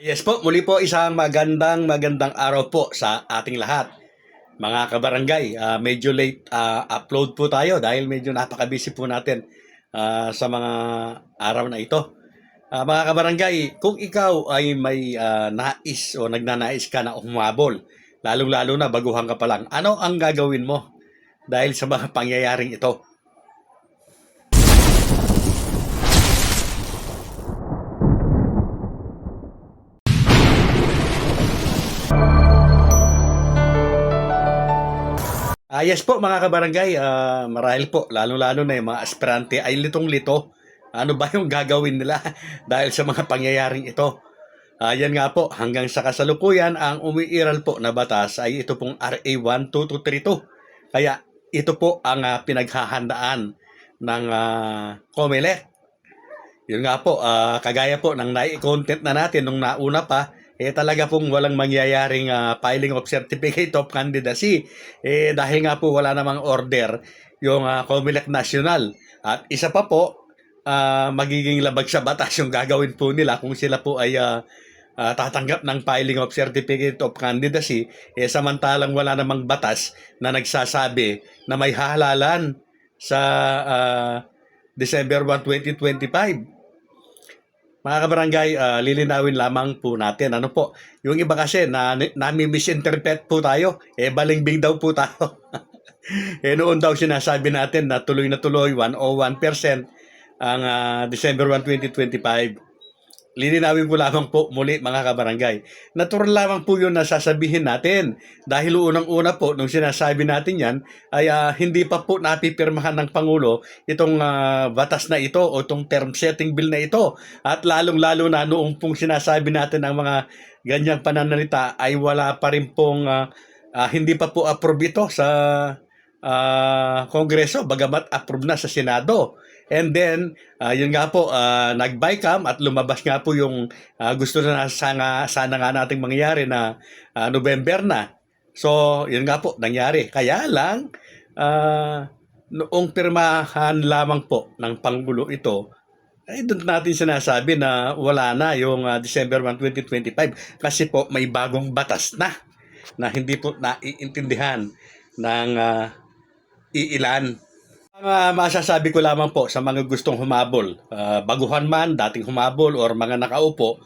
Yes po, muli po isang magandang magandang araw po sa ating lahat. Mga kabarangay, ah, medyo late ah, upload po tayo dahil medyo napaka-busy po natin ah, sa mga araw na ito. Ah, mga kabarangay, kung ikaw ay may ah, nais o nagnanais ka na humabol, lalong-lalo na baguhan ka pa lang, ano ang gagawin mo dahil sa mga pangyayaring ito? Ah, yes po mga kabarangay, ah, marahil po, lalo-lalo na yung mga aspirante ay litong-lito. Ano ba yung gagawin nila dahil sa mga pangyayaring ito? Ah, yan nga po, hanggang sa kasalukuyan, ang umiiral po na batas ay ito pong RA 12232. Kaya ito po ang ah, pinaghahandaan ng uh, COMELEC. Yun nga po, ah, kagaya po ng nai-content na natin nung nauna pa, eh talaga pong walang mangyayaring ah, filing of certificate of candidacy. Eh dahil nga po wala namang order yung uh, COMELEC National. At isa pa po, ah, magiging labag sa batas yung gagawin po nila kung sila po ay ah, ah, tatanggap ng filing of certificate of candidacy, eh samantalang wala namang batas na nagsasabi na may halalan sa ah, December 1, 2025. Mga kabarangay, ah, lilinawin lamang po natin. Ano po, yung iba kasi na nami-misinterpret po tayo, eh balingbing daw po tayo. eh noon daw sinasabi natin na tuloy na tuloy 101% ang ah, December 1, 2025. Lilinawin ko lamang po muli mga kabarangay. Natural lamang po yun na sasabihin natin. Dahil unang-una po, nung sinasabi natin yan, ay ah, hindi pa po napipirmahan ng Pangulo itong ah, batas na ito o itong term setting bill na ito. At lalong-lalo na noong pong sinasabi natin ang mga ganyang pananalita ay wala pa rin pong ah, ah, hindi pa po approve ito sa ah, Kongreso bagamat approve na sa Senado. And then, ah, yun nga po, uh, nag-bycam at lumabas nga po yung ah, gusto na sana, sana nga nating mangyari na ah, November na. So, yun nga po, nangyari. Kaya lang, ah, noong pirmahan lamang po ng Pangulo ito, ay doon natin sinasabi na wala na yung ah, December 1, 2025 kasi po may bagong batas na na hindi po naiintindihan ng ah, iilan. Ah, masasabi ko lamang po sa mga gustong humabol, ah, baguhan man, dating humabol, or mga nakaupo,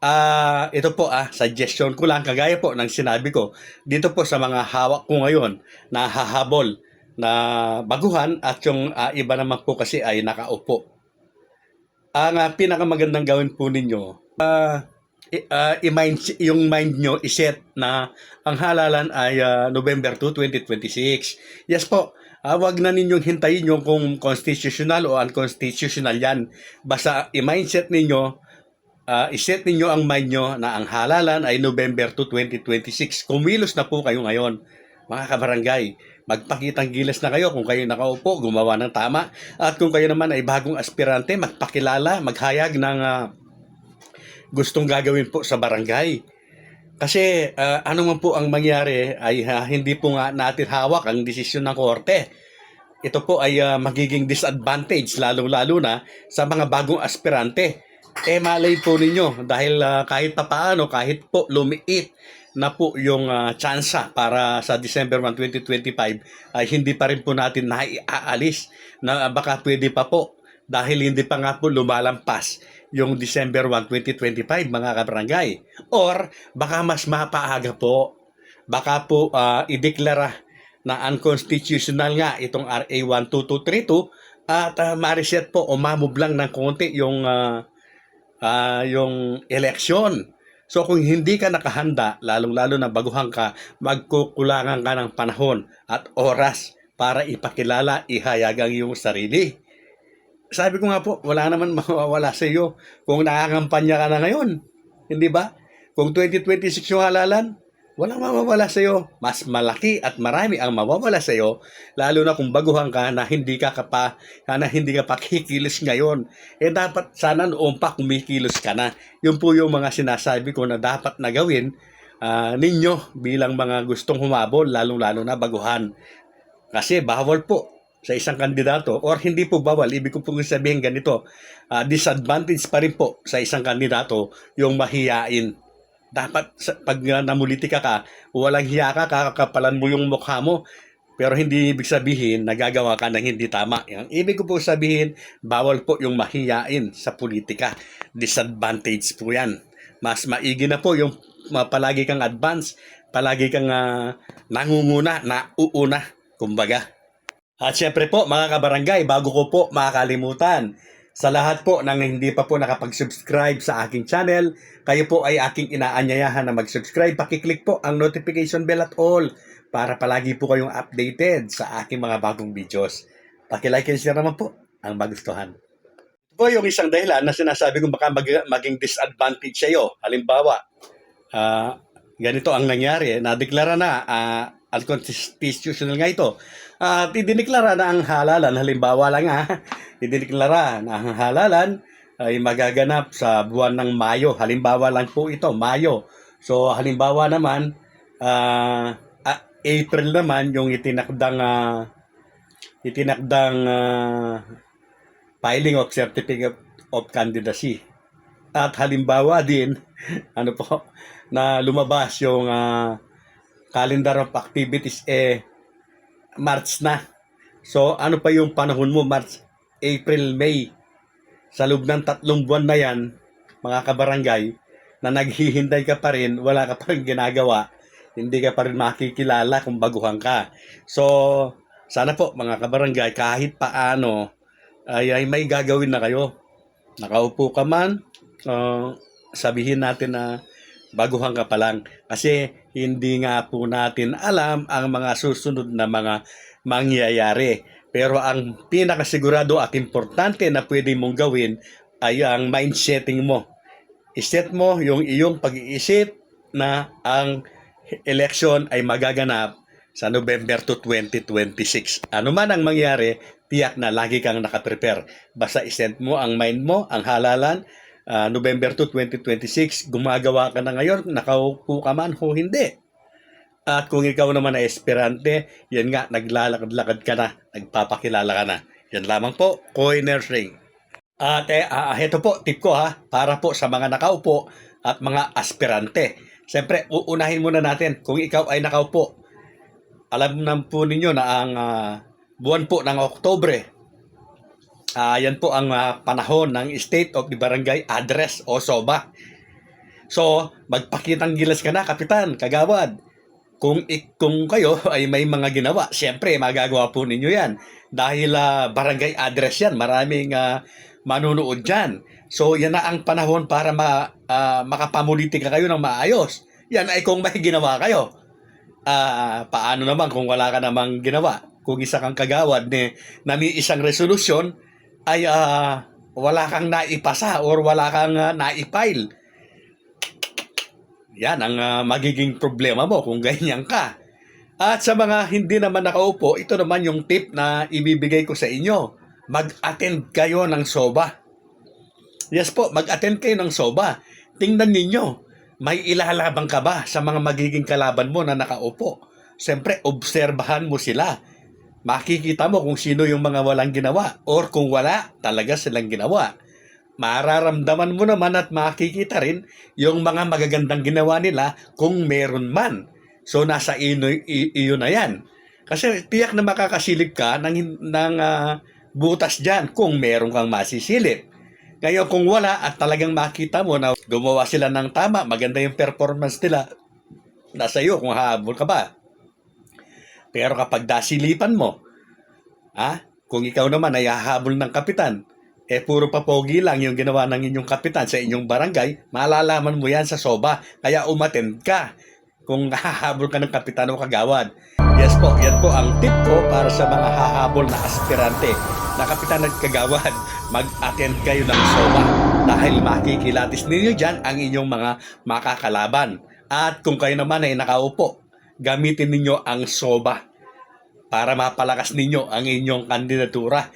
ah ito po ah, suggestion ko lang, kagaya po ng sinabi ko, dito po sa mga hawak ko ngayon na hahabol na baguhan at yung ah, iba naman po kasi ay nakaupo. Ang ah, pinakamagandang gawin po ninyo, i- ah, i-mind, yung mind nyo iset na ang halalan ay ah, November 2, 2026. Yes po, Ah, wag na ninyong hintayin yung kung constitutional o unconstitutional yan. Basta i-mindset ninyo, ah, iset ninyo ang mind nyo na ang halalan ay November 2, 2026. Kumilos na po kayo ngayon, mga kabarangay. Magpakitang gilas na kayo kung kayo nakaupo, gumawa ng tama. At kung kayo naman ay bagong aspirante, magpakilala, maghayag ng ah, gustong gagawin po sa barangay. Kasi ah, ano man po ang mangyari ay ah, hindi po nga natin hawak ang desisyon ng korte. Ito po ay ah, magiging disadvantage lalong-lalo na sa mga bagong aspirante. Eh malay po ninyo dahil ah, kahit pa paano, kahit po lumiit na po yung uh, tsansa para sa December 1, 2025 ay hindi pa rin po natin naiaalis na baka pwede pa po dahil hindi pa nga po lumalampas yung December 1, 2025 mga kabarangay. Or baka mas mapaaga po, baka po uh, ideklara na unconstitutional nga itong RA 12232 at uh, ma-reset po o mamove lang ng konti yung uh, uh, yung election. So kung hindi ka nakahanda, lalong-lalo na baguhan ka, magkukulangan ka ng panahon at oras para ipakilala, ihayag ang iyong sarili sabi ko nga po, wala naman mawawala sa iyo kung nakakampanya ka na ngayon. Hindi ba? Kung 2026 yung halalan, walang mawawala sa iyo. Mas malaki at marami ang mawawala sa iyo, lalo na kung baguhan ka na hindi ka kapa, na hindi ka pakikilos ngayon. Eh dapat sana noon pa kumikilos ka na. Yun po yung mga sinasabi ko na dapat na gawin uh, ninyo bilang mga gustong humabol, lalong-lalo na baguhan. Kasi bawal po sa isang kandidato or hindi po bawal, ibig ko pong sabihin ganito, ah, disadvantage pa rin po sa isang kandidato yung mahiyain. Dapat sa, pag uh, namulitika ka, walang hiya ka, kakakapalan mo yung mukha mo, pero hindi ibig sabihin nagagawa ka ng hindi tama. Yung ibig ko po sabihin, bawal po yung mahiyain sa politika. Disadvantage po yan. Mas maigi na po yung ma- palagi kang advance, palagi kang ah, nangunguna, nauuna, kumbaga. At syempre po, mga kabarangay, bago ko po makakalimutan, sa lahat po ng hindi pa po nakapag-subscribe sa aking channel, kayo po ay aking inaanyayahan na mag-subscribe. Pakiclick po ang notification bell at all para palagi po kayong updated sa aking mga bagong videos. Pakilike and share naman po ang magustuhan. Ito po yung isang dahilan na sinasabi ko baka mag- maging disadvantage sa iyo. Halimbawa, ah, ganito ang nangyari. Nadeklara na uh, unconstitutional nga ito. At idineklara na ang halalan, halimbawa lang ha, idineklara na ang halalan ay magaganap sa buwan ng Mayo. Halimbawa lang po ito, Mayo. So halimbawa naman, ah, ah, April naman yung itinakdang ah, itinakdang ah, filing of certificate of candidacy. At halimbawa din, ano po, na lumabas yung ah, calendar of activities eh March na. So ano pa yung panahon mo March, April, May. Sa loob ng tatlong buwan na yan, mga kabarangay, na naghihintay ka pa rin, wala ka pa rin ginagawa, hindi ka pa rin makikilala kung baguhan ka. So, sana po mga kabarangay, kahit paano, ay, ay may gagawin na kayo. Nakaupo ka man, uh, sabihin natin na baguhan ka pa lang. Kasi hindi nga po natin alam ang mga susunod na mga mangyayari. Pero ang pinakasigurado at importante na pwede mong gawin ay ang mindsetting mo. Iset mo yung iyong pag-iisip na ang election ay magaganap sa November to 2026. Ano man ang mangyari, tiyak na lagi kang nakaprepare. Basta iset mo ang mind mo, ang halalan, ah, November to 2026, gumagawa ka na ngayon, nakaupo ka man o hindi. At kung ikaw naman ay esperante, yan nga, naglalakad-lakad ka na, nagpapakilala ka na. Yan lamang po, Coiners Ring. At eh, ah, ito po, tip ko ha, para po sa mga nakaupo at mga aspirante. Siyempre, uunahin muna natin kung ikaw ay nakaupo. Alam na po ninyo na ang ah, buwan po ng Oktobre, ah, yan po ang ah, panahon ng State of the Barangay Address o SOBA. So, magpakitang gilas ka na, kapitan, kagawad. Kung, kung kayo ay may mga ginawa, siyempre, magagawa po ninyo yan. Dahil ah, barangay address yan, maraming ah, manunood dyan. So, yan na ang panahon para ma, ah, makapamulitika kayo ng maayos. Yan ay kung may ginawa kayo. Ah, paano naman kung wala ka namang ginawa? Kung isa kang kagawad ni na may isang resolusyon ay ah, wala kang naipasa or wala kang ah, naipile. Yan ang ah, magiging problema mo kung ganyan ka. At sa mga hindi naman nakaupo, ito naman yung tip na ibibigay ko sa inyo. Mag-attend kayo ng SOBA. Yes po, mag-attend kayo ng SOBA. Tingnan ninyo, may ilalabang ka ba sa mga magiging kalaban mo na nakaupo? Siyempre, obserbahan mo sila. Makikita mo kung sino yung mga walang ginawa or kung wala, talaga silang ginawa. Mararamdaman mo naman at makikita rin yung mga magagandang ginawa nila kung meron man. So, nasa ino, iyo na yan. Kasi tiyak na makakasilip ka ng, ng ah, butas dyan kung meron kang masisilip. Ngayon kung wala at talagang makita mo na gumawa sila ng tama, maganda yung performance nila, nasa iyo kung hahabol ka ba. Pero kapag dasilipan mo, ha, kung ikaw naman ay hahabol ng kapitan, eh puro papogi lang yung ginawa ng inyong kapitan sa inyong barangay, malalaman mo yan sa soba. Kaya umattend ka kung hahabol ka ng kapitan o kagawad. Yes po, yan po ang tip ko para sa mga hahabol na aspirante na kapitan at kagawad. Mag-attend kayo ng SOBA dahil makikilatis ninyo dyan ang inyong mga makakalaban. At kung kayo naman ay nakaupo, gamitin ninyo ang SOBA para mapalakas ninyo ang inyong kandidatura.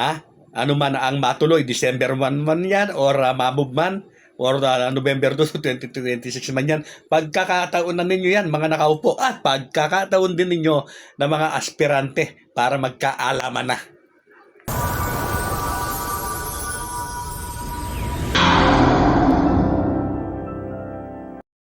Ha? Ano man ang matuloy, December 1 man yan or uh, mamove man or uh, November 2, 2026 man yan. Pagkakataon na ninyo yan, mga nakaupo. At pagkakataon din ninyo na mga aspirante para magkaalaman na